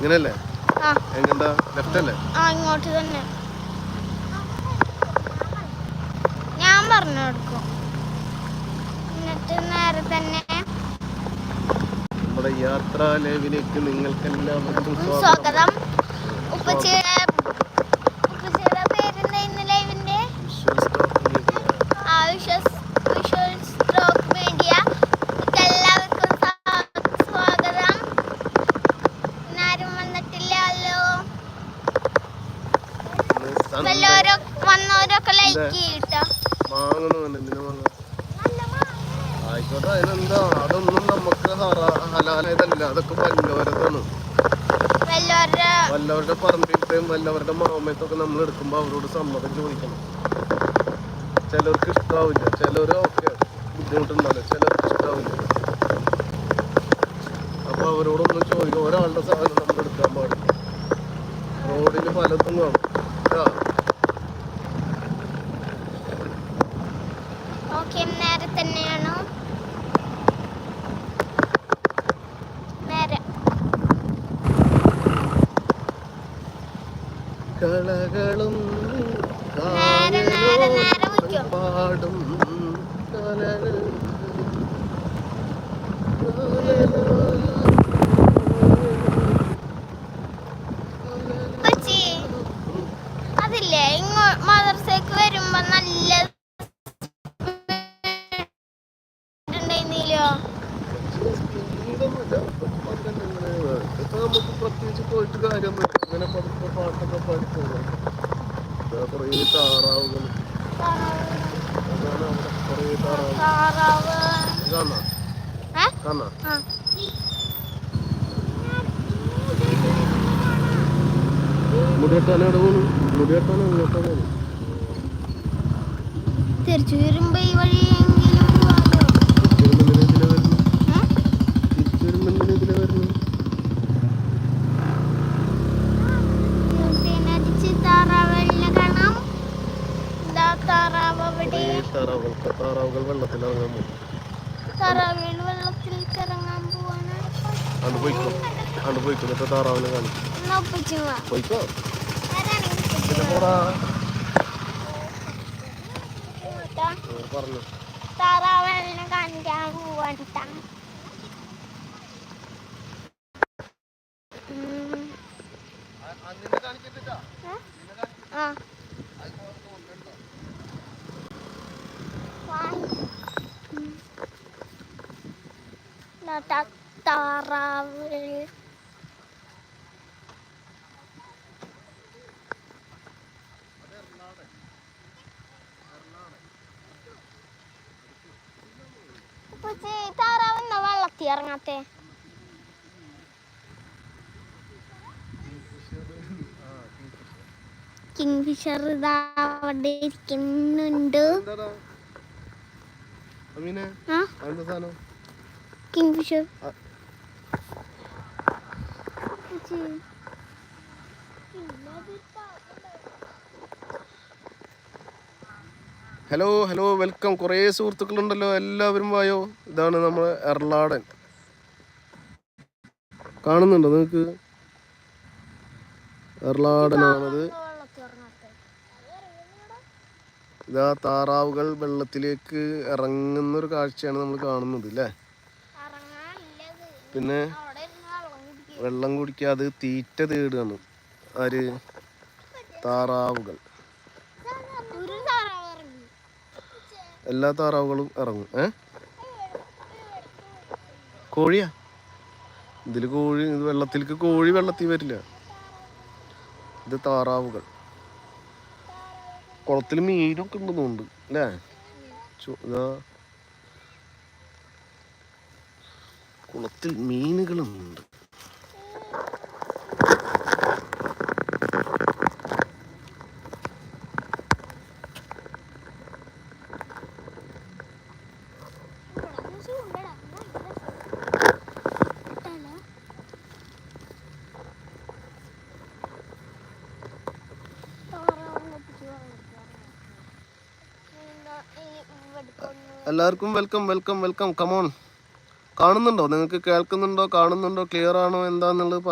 ഇങ്ങനെയല്ലേ? ആ. എങ്ങണ്ടാ ലെഫ്റ്റ് അല്ലേ? ആ ഇങ്ങോട്ട് തന്നെ. ഞാൻ പറഞ്ഞു കൊടുക്കും. എന്നിട്ട് നേരെ തന്നെ നമ്മുടെ യാത്രാ ലൈവിലേക്ക് നിങ്ങൾക്കെല്ലാവർക്കും സ്വാഗതം. സ്വാഗതം. ആയിക്കോട്ടെ അതിനെന്താ? അതൊന്നും നമുക്ക് ഹറ- ഹലാലായതല്ല അതൊക്കെ വല്ലവരതാണ് വല്ലവരുടെ പറമ്പിലത്തെയും വല്ലവരുടെ മാമയത്തൊക്കെ നമ്മൾ എടുക്കുമ്പോ അവരോട് സമ്മതം ചോദിക്കണം. ചിലർക്ക് ഇഷ്ടാവില്ല. ചിലർ ഒക്കെ ബുദ്ധിമുട്ടുണ്ടാവില്ല. ചിലർക്ക് ഇഷ്ടാവില്ല. അപ്പൊ അവരോടൊന്നും ചോദിക്കും. ഒരാളുടെ സാധനം നമ്മൾ എടുക്കാൻ പാടില്ല. റോഡിന് പലതും കാണും ആ, ഓക്കെ നേരെ. തന്നെയാണോ നേരെ കളകളും നേരെ, നേരെ, നേരെ വയ്ക്കോ. പാടും കലകൾ ഉപ്പച്ചി അതില്ലേ? ഇങ്ങോ മദർസേക്ക് വരുമ്പോ നല്ല നമുക്ക് പ്രത്യേകിച്ച് പോയിട്ട് കാര്യമൊന്നുമില്ല അങ്ങനെ പതുക്കെ പാട്ടൊക്കെ പാടി പോകാം. കുറേ താറാവുകൾ. അതാണ് അവിടെ കുറേ താറാവ് കാണാ കാണാ ആ. മുടിയെട്ടാൻ എവിടെ പോണു? മുടിയെട്ടാൻ എങ്ങോട്ടാ പോണു? തിരിച്ചു വരുമ്പോ ഈ വഴിയെങ്കിലും താറാവുകൾ താറാവുകൾ വെള്ളത്തിൽ ഇറങ്ങാൻ പോകും അണ്ട് പോയിക്കോ അത് പോയിക്കോ എന്നിട്ട് താറാവിനെ കാണിക്കും പോയിക്കോ? പിന്നെ പോടാ. പറഞ്ഞു. താറാവെല്ലാം കാണിക്കാൻ പോവാൻ ആ. താറാവ് ഉപ്പച്ചി താറാവ് എന്നാ വെള്ളത്തിൽ ഇറങ്ങാത്തെ കിങ് ഫിഷർ ഇതാ അവിടെ ഇരിക്കുന്നുണ്ട് ആ ആ. ഹലോ ഹലോ വെൽക്കം കുറേ സുഹൃത്തുക്കളുണ്ടല്ലോ എല്ലാവരും വായോ? ഇതാണ് നമ്മൾ എറളാടൻ കാണുന്നുണ്ടോ നിങ്ങൾക്ക് എറളാടനാണത് ഇതാ താറാവുകൾ വെള്ളത്തിലേക്ക് ഇറങ്ങുന്ന ഒരു കാഴ്ചയാണ് നമ്മൾ കാണുന്നത് അല്ലേ പിന്നെ വെള്ളം കുടിക്കാതെ തീറ്റ തേടുകയാണ് ആര്? താറാവുകൾ. എല്ലാ താറാവുകളും ഇറങ്ങും. ഏ? കോഴിയാ? ഇതിൽ കോഴി ഇത് വെള്ളത്തിലേക്ക് കോഴി വെള്ളത്തിൽ വരില്ല. ഇത് താറാവുകൾ. കുളത്തിൽ മീനൊക്കെ ഉണ്ടെന്നുണ്ട് അല്ലേ? ഇതാ. കുളത്തിൽ മീനുകളുമുണ്ട്. എല്ലാവർക്കും വെൽക്കം വെൽക്കം വെൽക്കം കമോൺ കാണുന്നുണ്ടോ? നിങ്ങൾക്ക് കേൾക്കുന്നുണ്ടോ? കാണുന്നുണ്ടോ? ക്ലിയർ ആണോ? എന്താന്നുള്ളത്